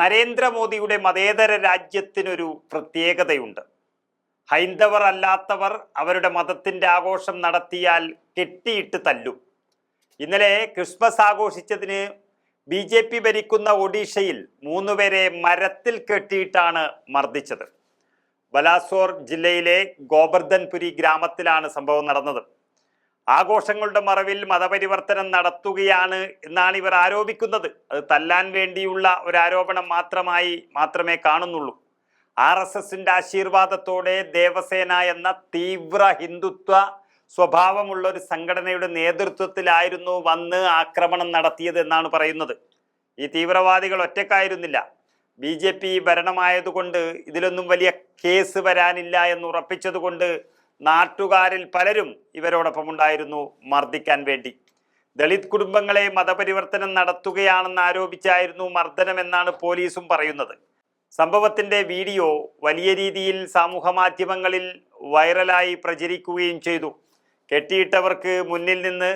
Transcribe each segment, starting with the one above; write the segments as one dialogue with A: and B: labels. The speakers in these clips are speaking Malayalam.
A: നരേന്ദ്രമോദിയുടെ മതേതര രാജ്യത്തിനൊരു പ്രത്യേകതയുണ്ട്. ഹൈന്ദവർ അല്ലാത്തവർ അവരുടെ മതത്തിന്റെ ആഘോഷം നടത്തിയാൽ കെട്ടിയിട്ട് തല്ലും. ഇന്നലെ ക്രിസ്മസ് ആഘോഷിച്ചതിന് ബി ജെ പി ഭരിക്കുന്ന ഒഡീഷയിൽ മൂന്നുപേരെ മരത്തിൽ കെട്ടിയിട്ടാണ് മർദ്ദിച്ചത്. ബലാസോർ ജില്ലയിലെ ഗോബർദ്ധൻപുരി ഗ്രാമത്തിലാണ് സംഭവം നടന്നത്. ആഘോഷങ്ങളുടെ മറവിൽ മതപരിവർത്തനം നടത്തുകയാണ് എന്നാണ് ഇവർ ആരോപിക്കുന്നത്. അത് തല്ലാൻ വേണ്ടിയുള്ള ഒരു ആരോപണം മാത്രമായി മാത്രമേ കാണുന്നുള്ളൂ. ആർ എസ് എസിന്റെ ആശീർവാദത്തോടെ ദേവസേന എന്ന തീവ്ര ഹിന്ദുത്വ സ്വഭാവമുള്ള ഒരു സംഘടനയുടെ നേതൃത്വത്തിലായിരുന്നു വന്ന് ആക്രമണം നടത്തിയത് എന്നാണ് പറയുന്നത്. ഈ തീവ്രവാദികൾ ഒറ്റക്കായിരുന്നില്ല ബി ജെ പി ഭരണമായതുകൊണ്ട് ഇതിലൊന്നും വലിയ കേസ് വരാനില്ല എന്ന് ഉറപ്പിച്ചതുകൊണ്ട് നാട്ടുകാരിൽ പലരും ഇവരോടൊപ്പം ഉണ്ടായിരുന്നു മർദ്ദിക്കാൻ വേണ്ടി. ദളിത് കുടുംബങ്ങളെ മതപരിവർത്തനം നടത്തുകയാണെന്ന് ആരോപിച്ചായിരുന്നു മർദ്ദനമെന്നാണ് പോലീസും പറയുന്നത്. സംഭവത്തിന്റെ വീഡിയോ വലിയ രീതിയിൽ സമൂഹ മാധ്യമങ്ങളിൽ വൈറലായി പ്രചരിക്കുകയും ചെയ്തു. കെട്ടിയിട്ടവർക്ക് മുന്നിൽ നിന്ന്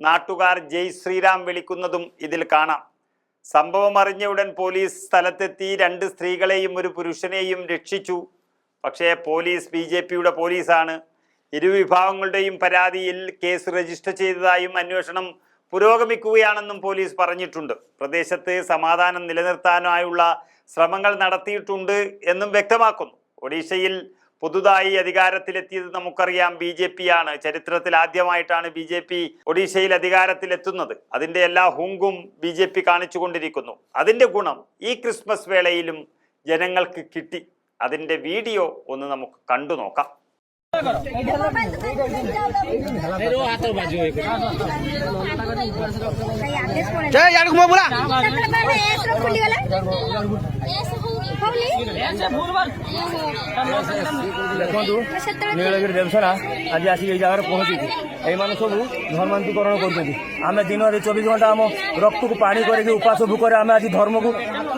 A: നാട്ടുകാർ ജയ് ശ്രീറാം വിളിക്കുന്നതും ഇതിൽ കാണാം. സംഭവം അറിഞ്ഞ ഉടൻ പോലീസ് സ്ഥലത്തെത്തി രണ്ട് സ്ത്രീകളെയും ഒരു പുരുഷനെയും രക്ഷിച്ചു. പക്ഷേ പോലീസ് ബി ജെ പിയുടെ പോലീസാണ്. ഇരുവിഭാഗങ്ങളുടെയും പരാതിയിൽ കേസ് രജിസ്റ്റർ ചെയ്തതായും അന്വേഷണം പുരോഗമിക്കുകയാണെന്നും പോലീസ് പറഞ്ഞിട്ടുണ്ട്. പ്രദേശത്ത് സമാധാനം നിലനിർത്താനായുള്ള ശ്രമങ്ങൾ നടത്തിയിട്ടുണ്ട് എന്നും വ്യക്തമാക്കുന്നു. ഒഡീഷയിൽ പുതുതായി അധികാരത്തിലെത്തിയത് നമുക്കറിയാം ബി ജെ പി ആണ് ചരിത്രത്തിൽ ആദ്യമായിട്ടാണ് ബി ജെ പി ഒഡീഷയിൽ അധികാരത്തിലെത്തുന്നത്. അതിന്റെ എല്ലാ ഹുങ്കും ബി ജെ പി കാണിച്ചുകൊണ്ടിരിക്കുന്നു. അതിന്റെ ഗുണം ഈ ക്രിസ്മസ് വേളയിലും ജനങ്ങൾക്ക് കിട്ടി. അതിന്റെ വീഡിയോ ഒന്ന് നമുക്ക് കണ്ടു നോക്കാം.
B: ଜୟ ଇଆଡକୁ ମୋ ବୁଲା ଦେଖନ୍ତୁ ନୀଳଗିରି ଦେବସରା ଆଜି ଆସିକି ଏଇ ଜାଗାରେ ପହଞ୍ଚିଛି ଏଇମାନେ ସବୁ ଧର୍ମାନ୍ତରୀକରଣ କରୁଛନ୍ତି ଆମେ ଦିନରେ ଚବିଶ ଘଣ୍ଟା ଆମ ରକ୍ତକୁ ପାଣି କରିକି ଉପାସ ଭୋକରେ ଆମେ ଆଜି ଧର୍ମକୁ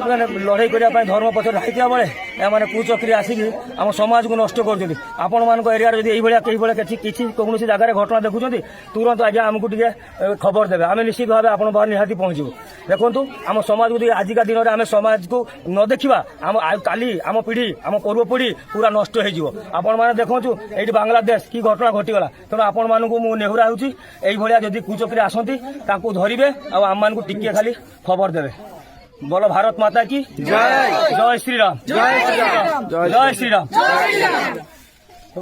B: ମାନେ ଲଢ଼େଇ କରିବା ପାଇଁ ଧର୍ମ ପଛରେ ଧାଇଥିବା ବେଳେ ଏମାନେ କୁଚକ୍ରି ଆସିକି ଆମ ସମାଜକୁ ନଷ୍ଟ କରୁଛନ୍ତି ଆପଣମାନଙ୍କ ଏରିଆରେ ଯଦି ଏଇଭଳିଆ କେଇଭଳିଆ କିଛି କିଛି କୌଣସି ଜାଗାରେ ଘଟଣା ଦେଖୁଛନ୍ତି ତୁରନ୍ତ ଆଜ୍ଞା ଆମକୁ ଟିକେ ଏ, ଖବର ଦେବେ ଆମେ ନିଶ୍ଚିତ ଭାବେ ଆପଣଙ୍କ ପାଖରେ ନିହାତି ପହଞ୍ଚିବୁ ଦେଖନ୍ତୁ ଆମ ସମାଜକୁ ଯଦି ଆଜିକା ଦିନରେ ଆମେ ସମାଜକୁ ନ ଦେଖିବା ଆମ ଆଉ କାଲି ଆମ ପିଢ଼ି ଆମ ପୂର୍ବ ପିଢ଼ି ପୁରା ନଷ୍ଟ ହେଇଯିବ ଆପଣମାନେ ଦେଖନ୍ତୁ ଏଇଠି ବାଂଲାଦେଶ କି ଘଟଣା ଘଟିଗଲା ତେଣୁ ଆପଣମାନଙ୍କୁ ମୁଁ ନେହୁରା ହେଉଛି ଏଇଭଳିଆ ଯଦି କୁଚକ୍ରି ଆସନ୍ତି ତାଙ୍କୁ ଧରିବେ ଆଉ ଆମମାନଙ୍କୁ ଟିକିଏ ଖାଲି ଖବର ଦେବେ ବୋଲ ଭାରତ ମାତା କି ଜୟ ଜୟ ଶ୍ରୀରାମ ଜୟ ଶ୍ରୀରାମ ଜୟ ଶ୍ରୀରାମ